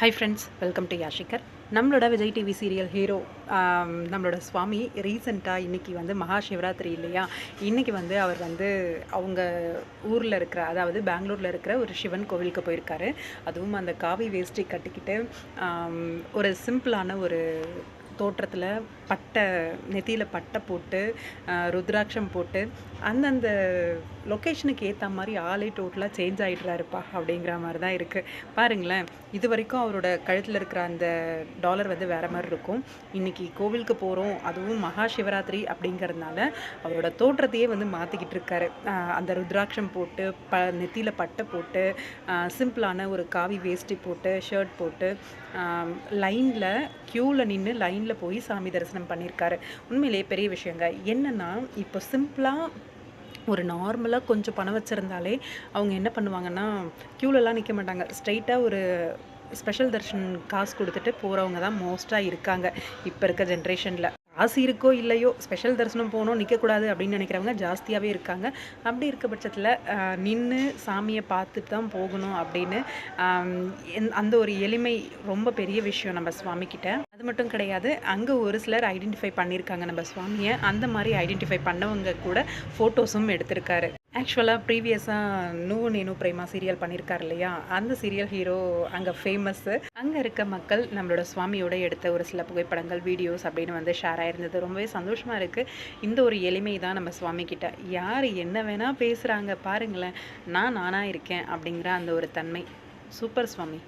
High friends welcome to யாஷிகர் நம்மளோட Vijay TV serial hero நம்மளோட சுவாமி ரீசெண்டாக இன்றைக்கி வந்து மகா சிவராத்திரி இல்லையா? இன்றைக்கி வந்து அவர் வந்து அவங்க ஊரில் இருக்கிற அதாவது பெங்களூரில் இருக்கிற ஒரு சிவன் கோவிலுக்கு போயிருக்காரு. அதுவும் அந்த காவி வேஷ்டி கட்டிக்கிட்டு ஒரு சிம்பிளான ஒரு தோற்றத்தில் பட்டை நெத்தியில் பட்டை போட்டு ருத்ராட்சம் போட்டு அந்தந்த லொக்கேஷனுக்கு ஏற்ற மாதிரி ஆளே டோட்டலாக சேஞ்ச் ஆகிடுறாருப்பா அப்படிங்கிற மாதிரி தான் இருக்குது பாருங்களேன் இது வரைக்கும் அவரோட கழுத்தில் இருக்கிற அந்த டாலர் வந்து வேறு மாதிரி இருக்கும். இன்றைக்கி கோவிலுக்கு போகிறோம் அதுவும் மகா சிவராத்திரி அப்படிங்கிறதுனால அவரோட தோற்றத்தையே வந்து மாற்றிக்கிட்டு இருக்காரு. அந்த ருத்ராட்சம் போட்டு ப நெத்தியில் பட்டை போட்டு சிம்பிளான ஒரு காவி வேஷ்டி போட்டு ஷர்ட் போட்டு லைனில் க்யூவில் நின்று லைனில் போய் சாமி தரிசனம் பண்ணியிருக்காரு. உண்மையிலேயே பெரிய விஷயங்க. என்னென்னா இப்போ சிம்பிளாக ஒரு நார்மலாக கொஞ்சம் பணம் வச்சுருந்தாலே அவங்க என்ன பண்ணுவாங்கன்னா க்யூலெலாம் நிற்க மாட்டாங்க. ஸ்ட்ரைட்டாக ஒரு ஸ்பெஷல் தர்ஷன் காசு கொடுத்துட்டு போகிறவங்க தான் மோஸ்ட்டாக இருக்காங்க. இப்போ இருக்க ஜென்ரேஷனில் காசு இருக்கோ இல்லையோ ஸ்பெஷல் தரிசனம் போகணும் நிற்கக்கூடாது அப்படின்னு நினைக்கிறவங்க ஜாஸ்தியாகவே இருக்காங்க. அப்படி இருக்க பட்சத்தில் நின்று சாமியை பார்த்துட்டு தான் போகணும் அப்படின்னு அந்த ஒரு எளிமை ரொம்ப பெரிய விஷயம் நம்ம சுவாமிக்கிட்ட அது மட்டும் கிடையாது அங்கே ஒரு சிலர் ஐடென்டிஃபை பண்ணியிருக்காங்க நம்ம சுவாமியை. அந்த மாதிரி ஐடென்டிஃபை பண்ணவங்க கூட ஃபோட்டோஸும் எடுத்திருக்காரு. ஆக்சுவலாக ப்ரீவியஸாக நூ நேனு பிரேமா சீரியல் பண்ணியிருக்காரு இல்லையா? அந்த சீரியல் ஹீரோ அங்கே ஃபேமஸ்ஸு அங்கே இருக்க மக்கள் நம்மளோட சுவாமியோட எடுத்த ஒரு சில புகைப்படங்கள் வீடியோஸ் அப்படின்னு வந்து ஷேர் ஆயிருந்தது. ரொம்பவே சந்தோஷமாக இருக்குது இந்த ஒரு எளிமை தான் நம்ம சுவாமி கிட்ட யார் என்ன வேணால் பேசுகிறாங்க பாருங்களேன். நான் நானாக இருக்கேன் அப்படிங்கிற அந்த ஒரு தன்மை. சூப்பர் சுவாமி.